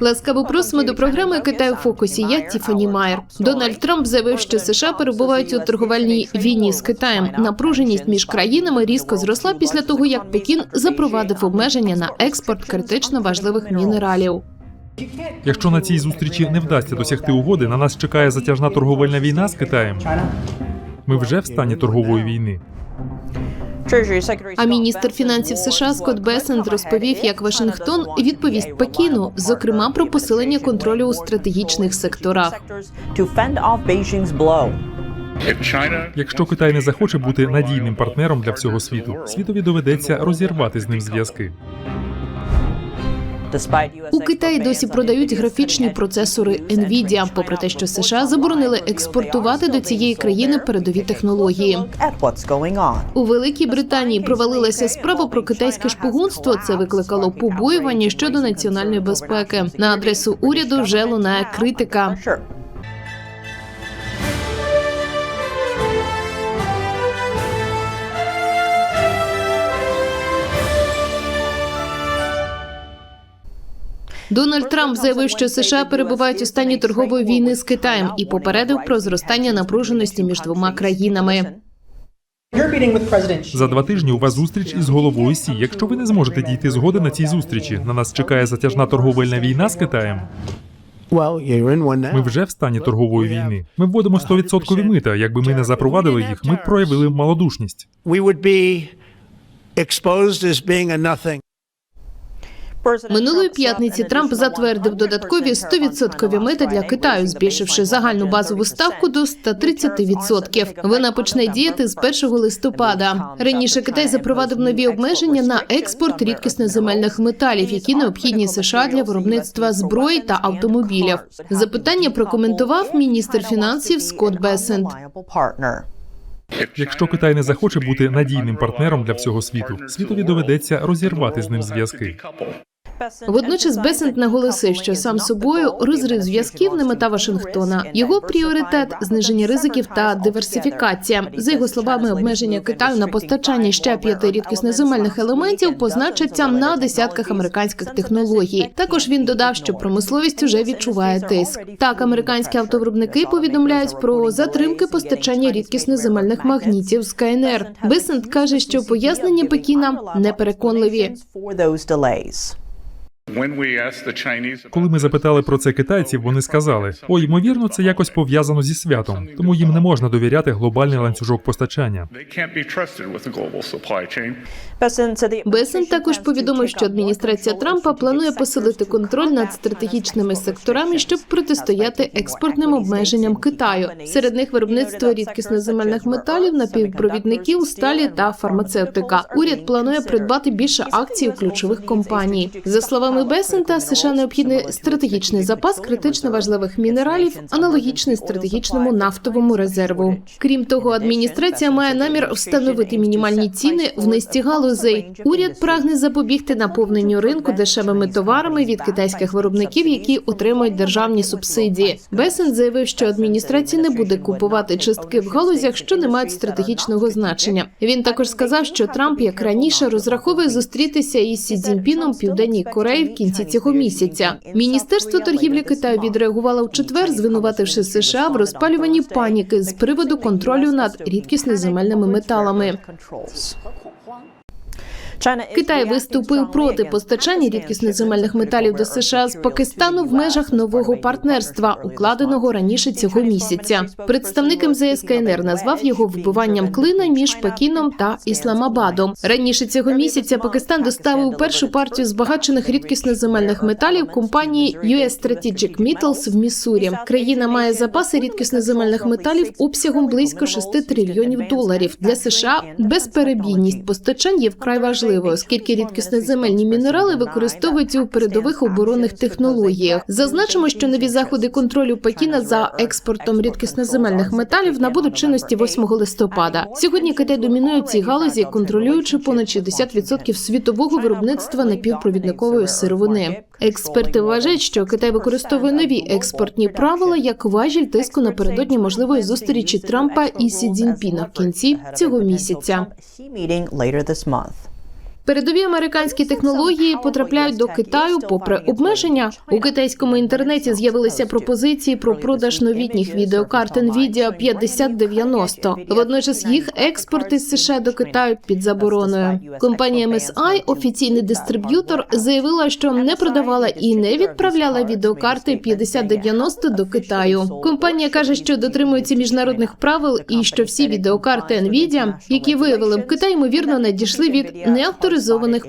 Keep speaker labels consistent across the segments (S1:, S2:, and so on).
S1: Ласкаво просимо до програми Китай у фокусі. Я Тіфані Майер. Дональд Трамп заявив, що США перебувають у торговельній війні з Китаєм. Напруженість між країнами різко зросла після того, як Пекін запровадив обмеження на експорт критично важливих мінералів.
S2: Якщо на цій зустрічі не вдасться досягти угоди, на нас чекає затяжна торговельна війна з Китаєм. Ми вже в стані торгової війни.
S1: А міністр фінансів США Скотт Бесент розповів, як Вашингтон відповість Пекіну, зокрема про посилення контролю у стратегічних секторах.
S2: Якщо Китай не захоче бути надійним партнером для всього світу, світові доведеться розірвати з ним зв'язки.
S1: У Китаї досі продають графічні процесори Nvidia, попри те, що США заборонили експортувати до цієї країни передові технології. У Великій Британії провалилася справа про китайське шпигунство. Це викликало побоювання щодо національної безпеки. На адресу уряду вже лунає критика. Дональд Трамп заявив, що США перебувають у стані торгової війни з Китаєм і попередив про зростання напруженості між двома країнами.
S2: За два тижні у вас зустріч із головою Сі. Якщо ви не зможете дійти згоди на цій зустрічі, на нас чекає затяжна торговельна війна з Китаєм. Ми вже в стані торгової війни. Ми вводимо 100% мита. Якби ми не запровадили їх, ми б проявили малодушність.
S1: Минулої п'ятниці Трамп затвердив додаткові 100% мита для Китаю, збільшивши загальну базову ставку до 130%. Вона почне діяти з 1 листопада. Раніше Китай запровадив нові обмеження на експорт рідкісних земельних металів, які необхідні США для виробництва зброї та автомобілів. Запитання прокоментував міністр фінансів Скотт Бесент.
S2: Якщо Китай не захоче бути надійним партнером для всього світу, світові доведеться розірвати з ним зв'язки.
S1: Водночас Бесент наголосив, що сам собою розрив зв'язків не мета Вашингтона. Його пріоритет зниження ризиків та диверсифікація. За його словами, обмеження Китаю на постачання ще п'яти рідкісних земельних елементів позначаться на десятках американських технологій. Також він додав, що промисловість уже відчуває тиск. Так, американські автовиробники повідомляють про затримки постачання рідкісних земельних магнітів з КНР. Бесент каже, що пояснення Пекіна непереконливі.
S2: Коли ми запитали про це китайців, вони сказали: ой, ймовірно, це якось пов'язано зі святом, тому їм не можна довіряти глобальний ланцюжок постачання.
S1: Бесен також повідомив, що адміністрація Трампа планує посилити контроль над стратегічними секторами, щоб протистояти експортним обмеженням Китаю. Серед них виробництво рідкісних земельних металів, напівпровідників, сталі та фармацевтика. Уряд планує придбати більше акцій у ключових компаній. За словами Бесента, США необхідний стратегічний запас критично важливих мінералів, аналогічний стратегічному нафтовому резерву. Крім того, адміністрація має намір встановити мінімальні ціни в низці галузей. Уряд прагне запобігти наповненню ринку дешевими товарами від китайських виробників, які отримують державні субсидії. Бесен заявив, що адміністрація не буде купувати частки в галузях, що не мають стратегічного значення. Він також сказав, що Трамп, як раніше, розраховує зустрітися із Сі Цзіньпіном південній Кореї кінці цього місяця. Міністерство торгівлі Китаю відреагувало в четвер, звинувативши США в розпалюванні паніки з приводу контролю над рідкісно земельними металами. Китай виступив проти постачання рідкісних земельних металів до США з Пакистану в межах нового партнерства, укладеного раніше цього місяця. Представник МЗС КНР назвав його вбиванням клина між Пекіном та Ісламабадом. Раніше цього місяця Пакистан доставив першу партію збагачених рідкісних земельних металів компанії US Strategic Metals в Міссурі. Країна має запаси рідкісних земельних металів обсягом близько 6 трильйонів доларів. Для США безперебійність постачань є вкрай важливою, оскільки рідкісні земельні мінерали використовуються у передових оборонних технологіях. Зазначимо, що нові заходи контролю Пекіна за експортом рідкісних земельних металів набудуть чинності 8 листопада. Сьогодні Китай домінує в цій галузі, контролюючи понад 60% світового виробництва напівпровідникової сировини. Експерти вважають, що Китай використовує нові експортні правила як важіль тиску напередодні можливої зустрічі Трампа і Сі Цзіньпіна в кінці цього місяця. Передові американські технології потрапляють до Китаю попри обмеження. У китайському інтернеті з'явилися пропозиції про продаж новітніх відеокарт NVIDIA 5090. Водночас їх експорт із США до Китаю під забороною. Компанія MSI, офіційний дистриб'ютор, заявила, що не продавала і не відправляла відеокарти 5090 до Китаю. Компанія каже, що дотримується міжнародних правил і що всі відеокарти NVIDIA, які виявили в Китаї, ймовірно, надійшли від неавторизованих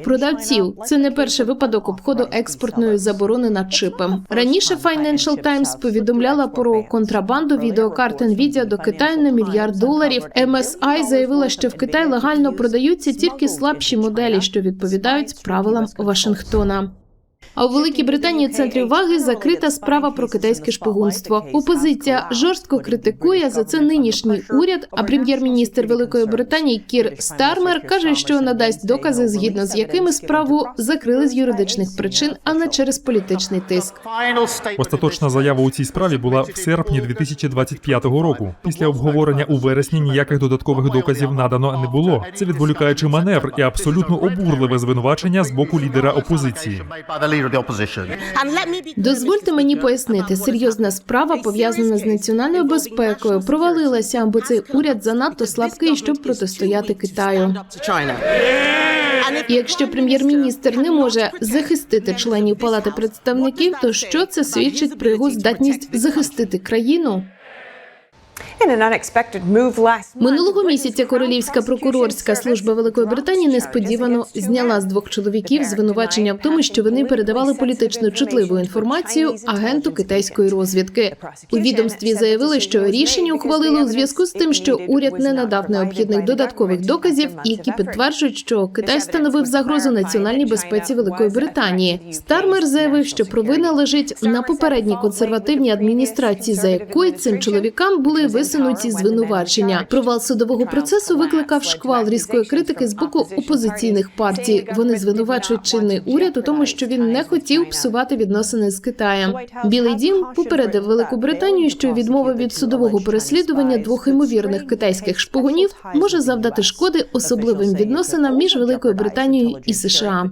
S1: продавців. Це не перший випадок обходу експортної заборони на чипи. Раніше Financial Times повідомляла про контрабанду відеокарт NVIDIA до Китаю на мільярд доларів. MSI заявила, що в Китаї легально продаються тільки слабші моделі, що відповідають правилам Вашингтона. А у Великій Британії центрі уваги закрита справа про китайське шпигунство. Опозиція жорстко критикує за це нинішній уряд. А прем'єр-міністр Великої Британії Кір Стармер каже, що надасть докази, згідно з якими справу закрили з юридичних причин, а не через політичний тиск.
S2: Остаточна заява у цій справі була в серпні 2025 року. Після обговорення у вересні ніяких додаткових доказів надано не було. Це відволікаючий маневр і абсолютно обурливе звинувачення з боку лідера опозиції.
S1: Дозвольте мені пояснити, серйозна справа пов'язана з національною безпекою провалилася, бо цей уряд занадто слабкий, щоб протистояти Китаю. І якщо прем'єр-міністр не може захистити членів палати представників, то що це свідчить про його здатність захистити країну? Минулого місяця королівська прокурорська служба Великої Британії несподівано зняла з двох чоловіків звинувачення в тому, що вони передавали політично чутливу інформацію агенту китайської розвідки. У відомстві заявили, що рішення ухвалили у зв'язку з тим, що уряд не надав необхідних додаткових доказів, які підтверджують, що Китай становив загрозу національній безпеці Великої Британії. Стармер заявив, що провина лежить на попередній консервативній адміністрації, за якою цим чоловікам були висунуті звинувачення. Провал судового процесу викликав шквал різкої критики з боку опозиційних партій. Вони звинувачують чинний уряд у тому, що він не хотів псувати відносини з Китаєм. Білий дім попередив Велику Британію, що відмова від судового переслідування двох ймовірних китайських шпигунів може завдати шкоди особливим відносинам між Великою Британією і США.